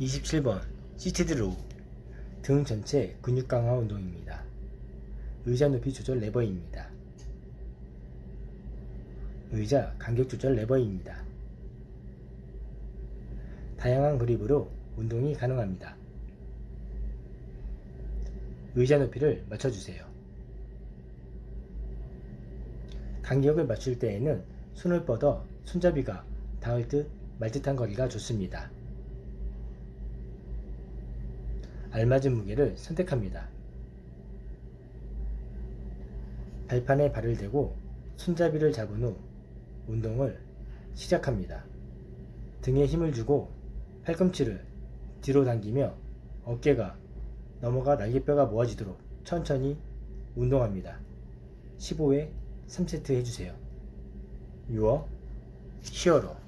27번 시티드 로우 등 전체 근육 강화 운동입니다. 의자 높이 조절 레버입니다. 의자 간격 조절 레버입니다. 다양한 그립으로 운동이 가능합니다. 의자 높이를 맞춰주세요. 간격을 맞출 때에는 손을 뻗어 손잡이가 닿을 듯 말 듯한 거리가 좋습니다. 알맞은 무게를 선택합니다. 발판에 발을 대고 손잡이를 잡은 후 운동을 시작합니다. 등에 힘을 주고 팔꿈치를 뒤로 당기며 어깨가 넘어가 날개뼈가 모아지도록 천천히 운동합니다. 15회 3세트 해주세요. 유어 히어로